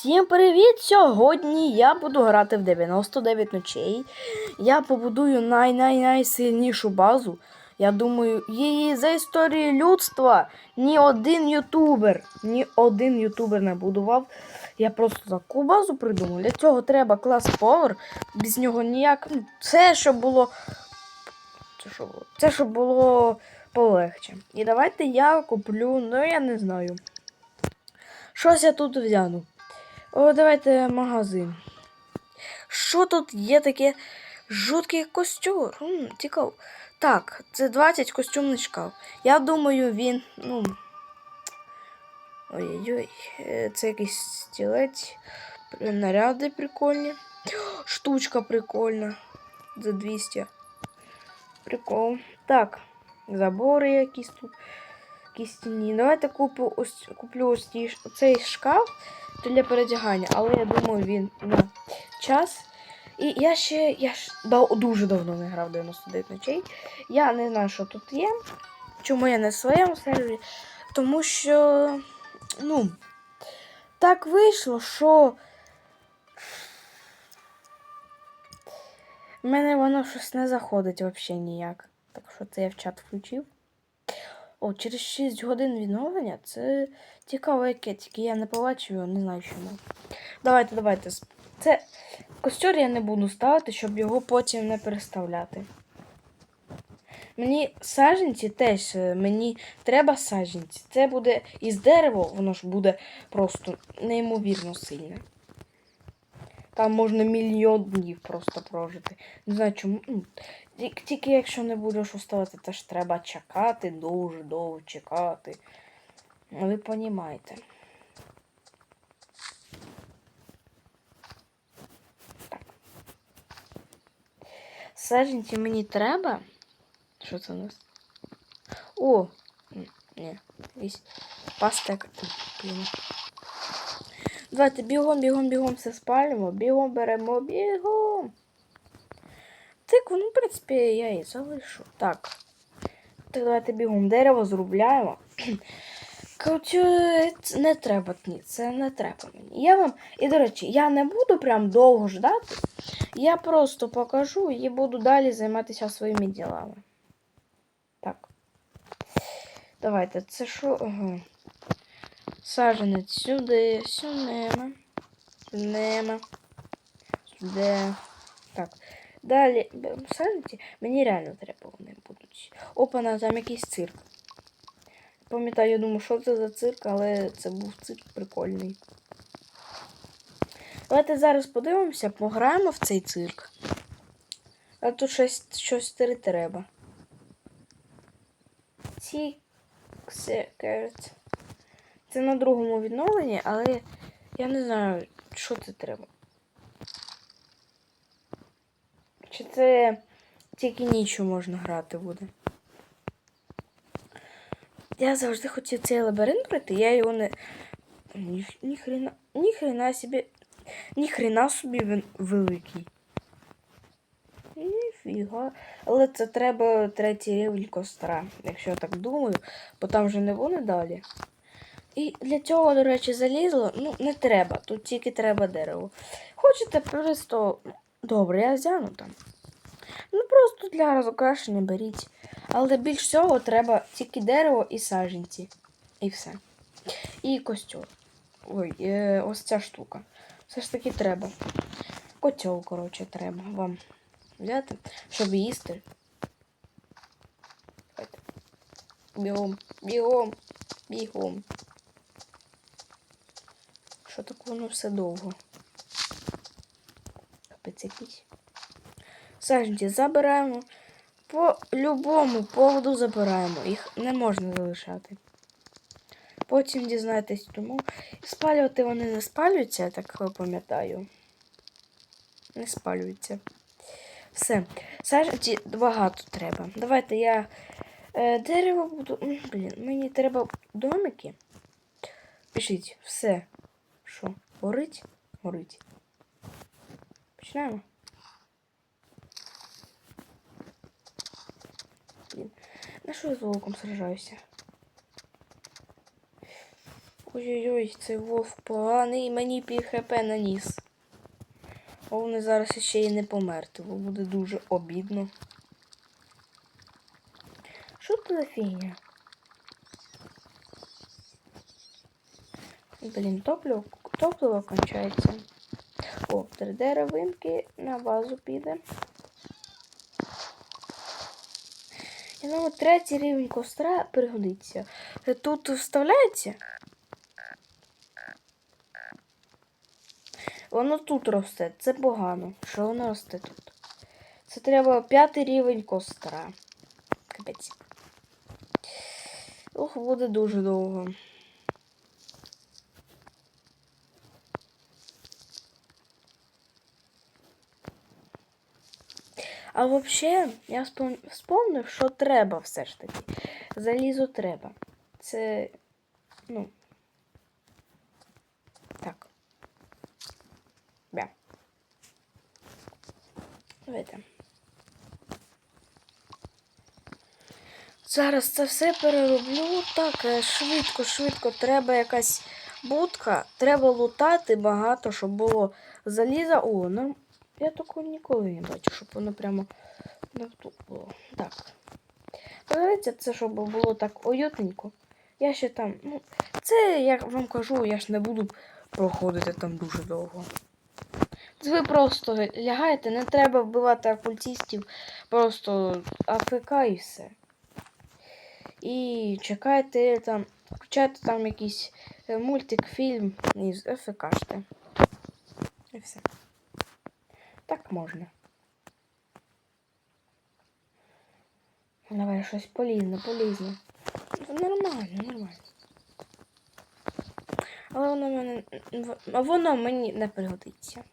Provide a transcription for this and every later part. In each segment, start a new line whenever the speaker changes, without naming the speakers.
Всім привіт! Сьогодні я буду грати в 99 ночей. Я побудую най-най-найсильнішу базу. Я думаю, її за історію людства ні один ютубер, ні один ютубер не будував. Я просто таку базу придумав. Для цього треба клас Power. Без нього ніяк. Ну, це щоб було. Це що було? Це щоб було полегче. І давайте я куплю, ну я не знаю. Щось я тут взяну. О, давайте магазин. Що тут є таке жуткий костюм? М, цікаво. Так, це 20 костюмний шкаф. Я думаю, він. ну. Ой-ой-ой, е, це якийсь стілець. Наряди прикольні. Штучка прикольна. За 200. Прикол. Так, забори якісь тут. Якісь стіні. Давайте куплю ось, куплю ось цей шкаф для передягання, але я думаю, він на час. І я ще я ж дав, дуже давно не грав 99 ночей. Я не знаю, що тут є. Чому я не в своєму сервері? Тому що, ну, так вийшло, що в мене воно щось не заходить взагалі ніяк. Так що це я в чат включив. О, через 6 годин відновлення це цікаво яке, тільки я не побачив його, не знаю чому. Давайте, давайте. Це костюр я не буду ставити, щоб його потім не переставляти. Мені саджанці теж, е, мені треба саджанці. Це буде із дерева, воно ж буде просто неймовірно сильне. Там можна мільйон днів просто прожити. Не знаю чому. Тільки- якщо не будеш ставити, теж треба чекати, дуже довго чекати. Ви понімаєте. Так. Мені треба. Що це у нас? О! Ні, якийсь пастек. Давайте бігом, бігом, бігом все спалюємо, бігом беремо, бігом. Тикву, ну, в принципі, я її залишу. Так. Так, давайте бігом дерево зрубляємо. Коротше, не треба, ні, це не треба мені. Я вам. І, до речі, я не буду прям довго ждати. Я просто покажу і буду далі займатися своїми ділами. Так. Давайте, це що? Ага. Саженець сюди, сюди. Сюди. Сюди. Так. Далі беремо. Мені реально треба вони будуть. Опана, там якийсь цирк. Пам'ятаю, я думаю, що це за цирк, але це був цирк прикольний. Давайте зараз подивимося, пограємо в цей цирк. А тут щось, щось три треба. Ці. Це на другому відновленні, але я не знаю, що це треба. Чи це тільки нічого можна грати буде? Я завжди хотів цей лабіринт пройти, я його не. Ні, ні хрена, собі. Ні хрена собі він великий. Ніфіга. Але це треба третій рівень костра, якщо я так думаю, бо там вже не буде далі. І для цього, до речі, залізло, ну, не треба. Тут тільки треба дерево. Хочете просто. Добре, я взяну там. Ну просто для розукрашення беріть. Але більш всього треба тільки дерево і саджанці. І все. І костюм. Ой, е, ось ця штука. Все ж таки треба. Котел, коротше, треба вам взяти, щоб їсти. Бігом, бігом, бігом. Що так воно все довго? Капець якийсь. Забираємо. По любому поводу забираємо. Їх не можна залишати. Потім дізнаєтесь тому. Спалювати вони не спалюються, я так пам'ятаю. Не спалюються. Все. Саджанці багато треба. Давайте я е, дерево буду. Блін, мені треба домики. Пишіть, все. Що? Горить? Горить. Починаємо. На що я з волком сражаюся? Ой-ой-ой, цей вовк поганий, мені пів хп наніс. Головне зараз ще й не померти, бо буде дуже обідно. Що це за фігня? Блін, топливо, топливо кончається. Три деревинки на базу піде. І ну, третій рівень костра пригодиться. Е, Тут вставляється. Воно тут росте. Це погано, що воно росте тут. Це треба п'ятий рівень костра. Капець. Ох, буде дуже довго. А взагалі, я спом- вспомнив, що треба все ж таки. Залізо треба. Це. Ну. Так. Бя. Давайте. Зараз це все перероблю. Так, е, швидко, швидко. Треба якась будка. Треба лутати багато, щоб було заліза. О, ну, я такого ніколи не бачу, щоб воно прямо було. Так. Подивіться, це щоб було так уютненько. Я ще там. Ну, це, я вам кажу, я ж не буду проходити там дуже довго. Ви просто лягаєте, не треба вбивати окультистів, просто АФК і все. І чекайте там, включайте там якийсь е, мультик, фільм і АФКште. І все. Так можна. Давай щось полізне, полізне. Нормально, нормально. Але воно мене. Воно мені не пригодиться.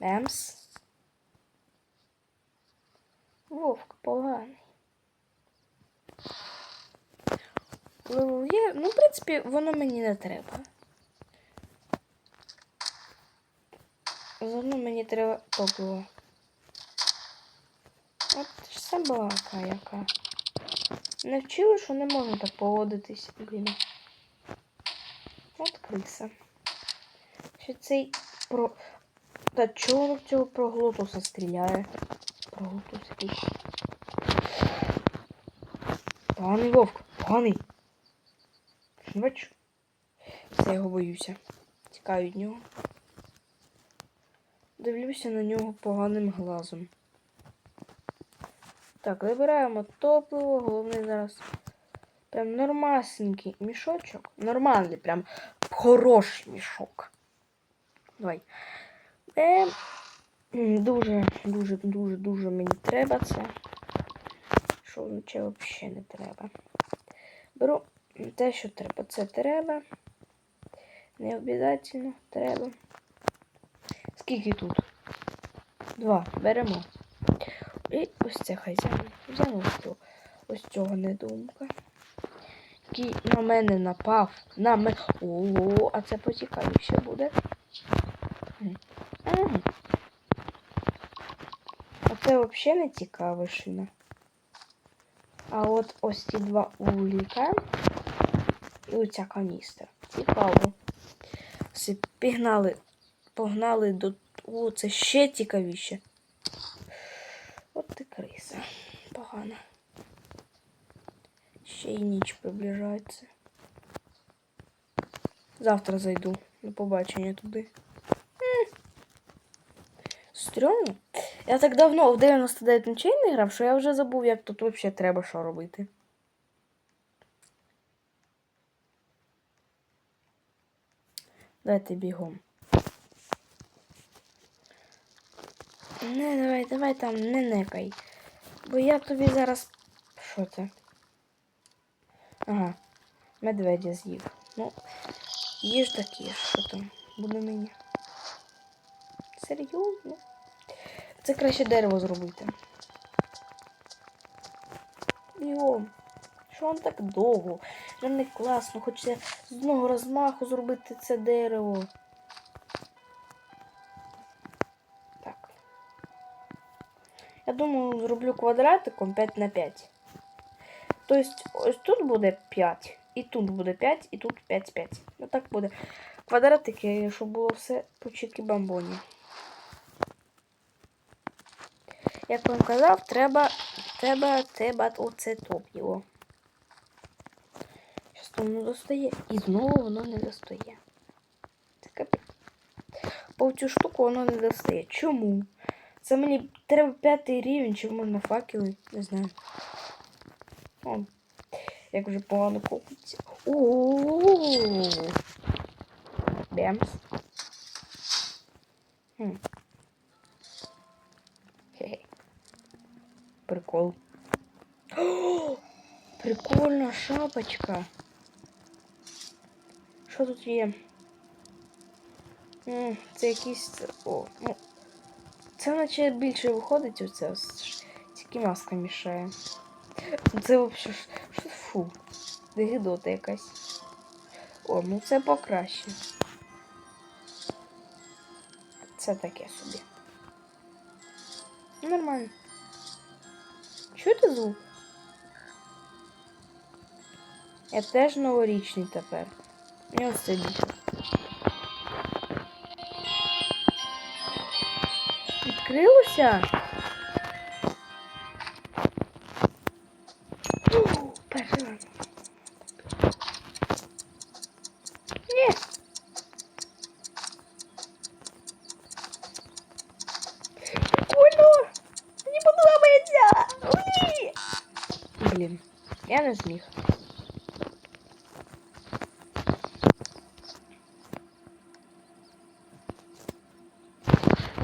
Бемс. Вовк поганий. Є. Ну, в принципі, воно мені не треба. Воно мені треба топливо. От ж собака яка. Не що не можна так поводитись, блін. От криса. Ще цей про. Та чого в цього проглотуса стріляє? Проглотус якийсь. Поганий вовк, поганий. Не бачу. Все, я його боюся. Тікаю від нього. Дивлюся на нього поганим глазом. Так, вибираємо топливо, головне зараз. Прям нормасенький мішочок. Нормальний, прям хороший мішок. Давай. Е, дуже, дуже, дуже, дуже мені треба це. Що нічого взагалі не треба. Беру те, що треба. Це треба. Не обов'язково треба. Скільки тут? Два. Беремо. І ось це хазяїн. Взяв ось цього. Цього недумка. Який на мене напав. На мене. О, а це поцікавіше буде. А це взагалі не цікава шина. А от ось ці два уліка і оця каністра. Цікаво. Все, пігнали. Погнали до. О, це ще цікавіше. От ти криса. Погана. Ще й ніч приближається. Завтра зайду на побачення туди. Стрьомно. Я так давно в 99 ночей не грав, що я вже забув, як тут взагалі треба що робити. Давайте бігом. Не, давай, давай там, не некай. Бо я тобі зараз. Що це? Ага, медведя з'їв. Ну, їж так їж, що там буде мені. Серйозно? Це краще дерево зробити. Йо, що вам так довго? Вже не класно, хочеться з одного розмаху зробити це дерево. Я думаю, зроблю квадратиком 5 на 5. Тобто, ось тут буде 5. І тут буде 5, і тут 5, 5. Ну так буде. Квадратики, щоб було все по чіткі бамбоні. Як вам казав, треба, треба, треба оце топ його. Щас воно достає. І знову воно не достає. Це капець. По цю штуку воно не достає. Чому? Це мені треба п'ятий рівень, чи можна факели, не знаю. О, як вже погано копиться. Бемс. Хм. Хе-хе. Прикол. О, прикольна шапочка. Що тут є? М, Це якийсь. О, ну. Це наче більше виходить оце. Тільки маска мішає. Це взагалі. Що фу. Де гидота якась. О, ну це покраще. Це таке собі. Нормально. Чуєте звук? Я теж новорічний тепер. Мені ось це більше. Ні! Блін, я не зміг.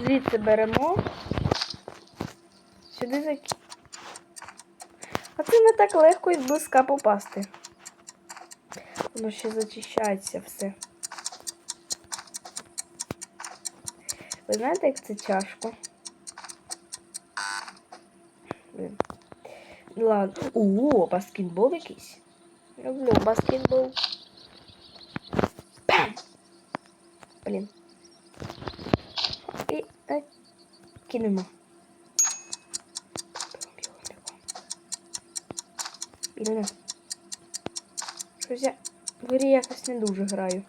Звідси беремо. Сюди зак... А це не так легко і зблизька попасти. Воно ще зачищається все. Ви знаєте, як це тяжко? Ладно. О, баскетбол якийсь. Люблю баскетбол. Пам! Блін. І е, кинемо. Бігом, Щось я в грі якось не дуже граю.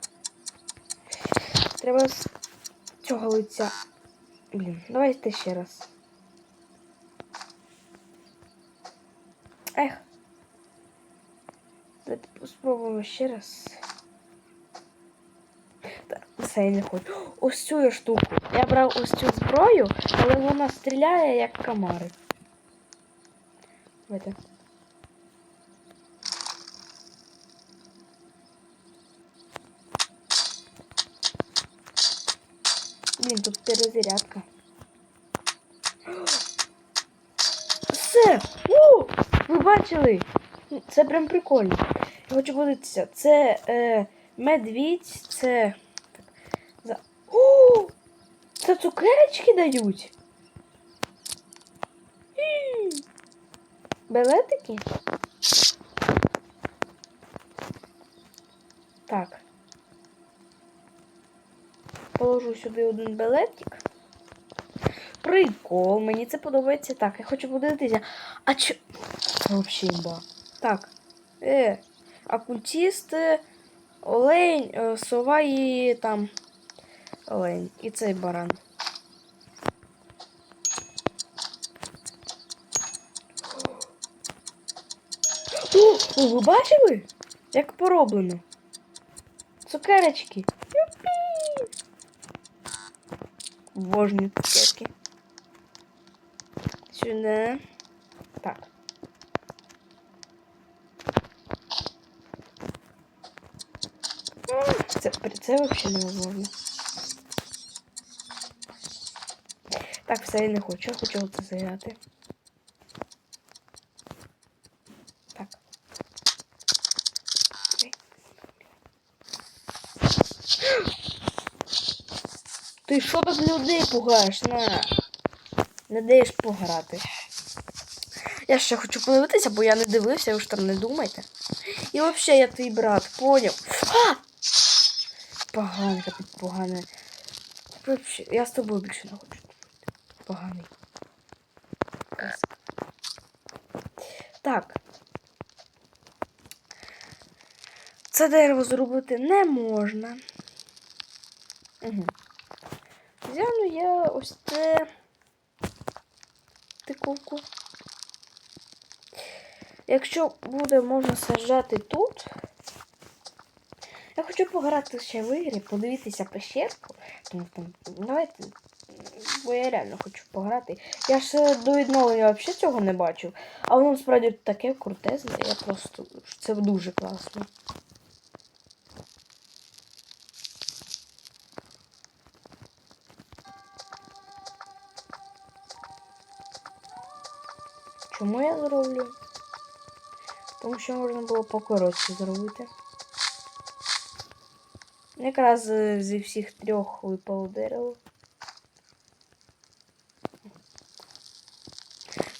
Треба з цього лиця. Блін, давайте ще раз. Ех. Давайте спробуємо ще раз. Все, я не хочу. Ось цю я штуку. Я брав ось цю зброю, але вона стріляє як комари. Давайте. Блін, тут перезарядка. Все! У! Ви бачили? Це прям прикольно. Я хочу подивитися. Це е, медвідь, це. За... О! Це цукерочки дають. Белетики? Так. Положу сюди один белетик. Прикол, мені це подобається так. Я хочу подивитися. А чо. Взагалі імба. Так. Е, окультист, е, олень, е, сова і там. Олень. І цей баран. О, ви бачили? Як пороблено? Цукерочки. Вожні цукерки. Сюди. Так. Це, це взагалі невозможно. Так, все, я не хочу, я хочу це зіграти. Ти що так людей пугаєш? На. Не даєш пограти. Я ще хочу подивитися, бо я не дивився, ви ж там не думайте. І взагалі я твій брат, поняв. А! Поганка ти. Вообще, я з тобою більше не хочу. Поганий. Так. Це дерево зробити не можна. Угу. Взяну я ось це тиковку. Якщо буде можна саджати тут. Я хочу пограти ще в ігрі, подивитися пещерку. Давайте. Бо я реально хочу пограти. Я ж е, до відновлення взагалі цього не бачив. А воно справді таке крутезне, я просто. Це дуже класно. Чому я зроблю? Тому що можна було покоротше зробити. Якраз е, зі всіх трьох випало дерево.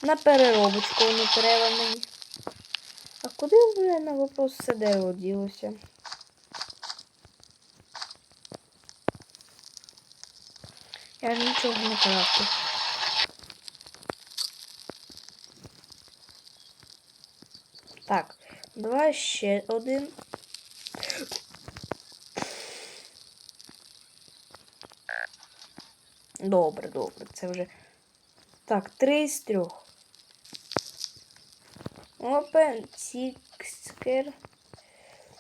На переробочку не треба мені. А куди в мене на вопрос все дерево ділося? Я ж нічого не крафтив. Так, давай ще один. Добре, добре, це вже. Так, три з трьох. Опен, сікскер.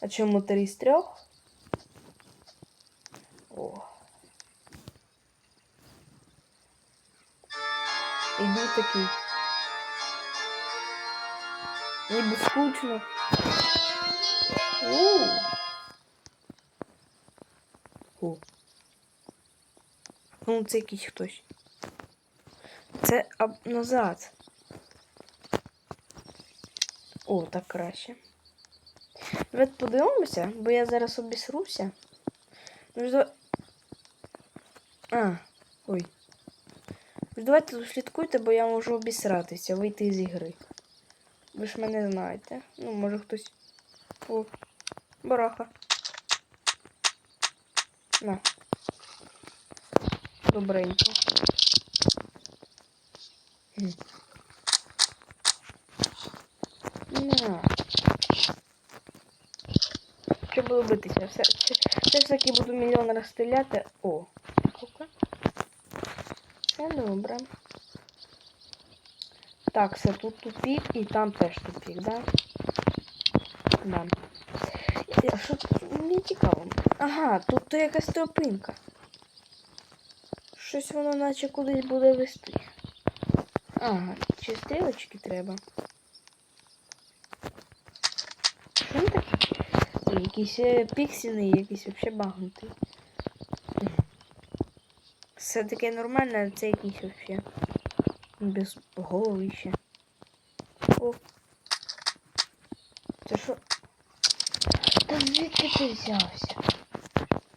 А чому три з трьох? О. Іду такий. Ніби скучно. О. Ну, це якийсь хтось. Це аб... назад. О, так краще. Давайте подивимося, бо я зараз обісруся. Ну, А, ой. Давайте слідкуйте, бо я можу обісратися, вийти з ігри. Ви ж мене знаєте. Ну, може хтось. О, бараха. На. Добренько. На. Що буду битися? Все, все, все ж таки буду мільйон раз стріляти. О, кука. Все добре. Так, все, тут тупік і там теж тупік, да? Да. І- А що? Мені цікаво. Ага, тут якась тропинка. Щось воно наче кудись буде вести. Ага, чи стрілочки треба? Що він такий? Ой, якийсь е, піксельний, взагалі багнутий. Все таке нормальне, а це якийсь взагалі. Без голови ще. О. Це що? Та звідки ти взявся?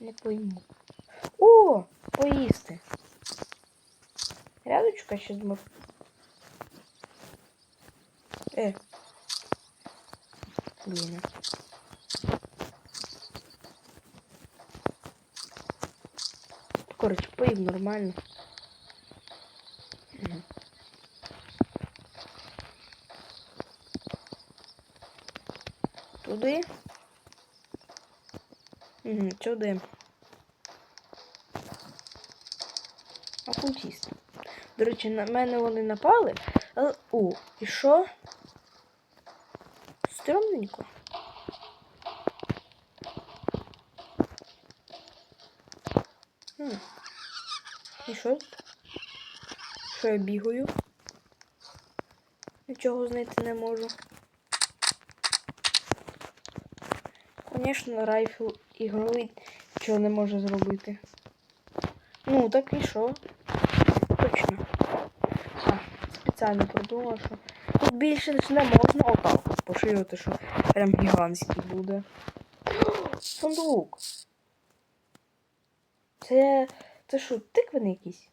Не пойму. О! Поїсти. Рядочка ще змог. Е. Блін. Короче, поїв нормально. Мгм. Туди. Угу, сюди. Окультіст. До речі, на мене вони напали. Але... О, і що? Стрьомненько. Хм. І що? Що я бігаю? Нічого знайти не можу. Звісно, райфл ігровий нічого не може зробити. Ну, так і що? Точно. А, спеціально продумала, що тут більше не можна отак поширювати, що прям гігантський буде. Сундук. Це. Це що, тиквини якісь?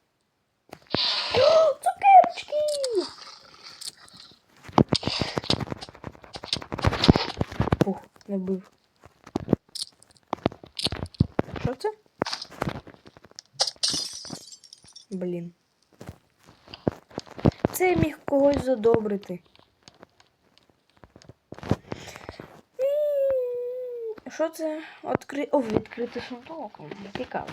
Цукерочки! Ух, не бив. Що це? Блін. Це я міг когось задобрити. Що це? Откри... О, відкрити сундук. Цікаво.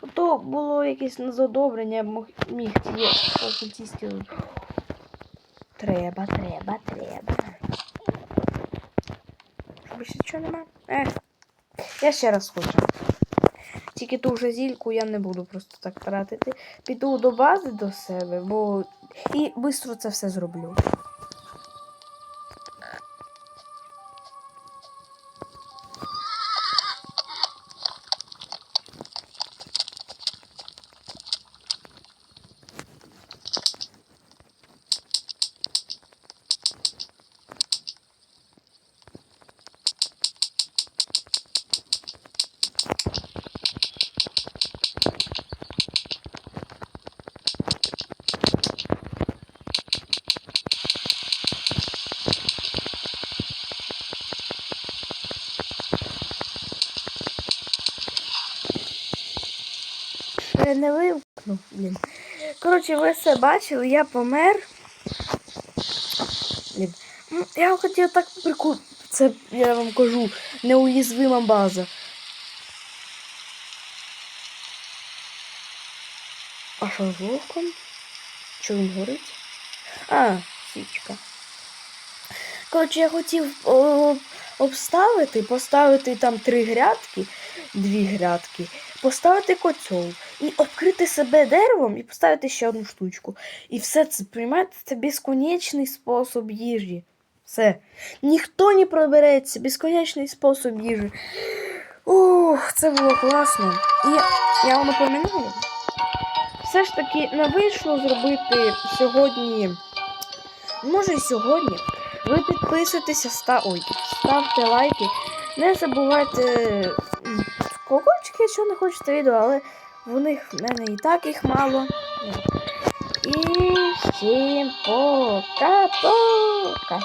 Ото було якесь задобрення, я міг ці окультистів. Треба, треба, треба. Більше нічого нема? Ех. Я ще раз хочу. Тільки ту вже зільку я не буду просто так тратити. Піду до бази до себе, бо. І швидко це все зроблю. Не вимкнув, блін. Коротше, ви все бачили, я помер. Блін. Я хотів так прикол. Це, я вам кажу, неуязвима база. А що з вовком? Що він горить? А, січка. Коротше, я хотів о, обставити, поставити там три грядки, дві грядки, поставити коцьол і обкрити себе деревом і поставити ще одну штучку. І все це, приймаєте, це безконечний спосіб їжі. Все. Ніхто не пробереться, безконечний спосіб їжі. Ух, це було класно. І я вам напоминаю, все ж таки не вийшло зробити сьогодні. Може, і сьогодні. Ви підписуйтеся, став... Ой, ставте лайки. Не забувайте колокольчики, якщо не хочете відео, але в них в мене і так їх мало. І всім пока-пока!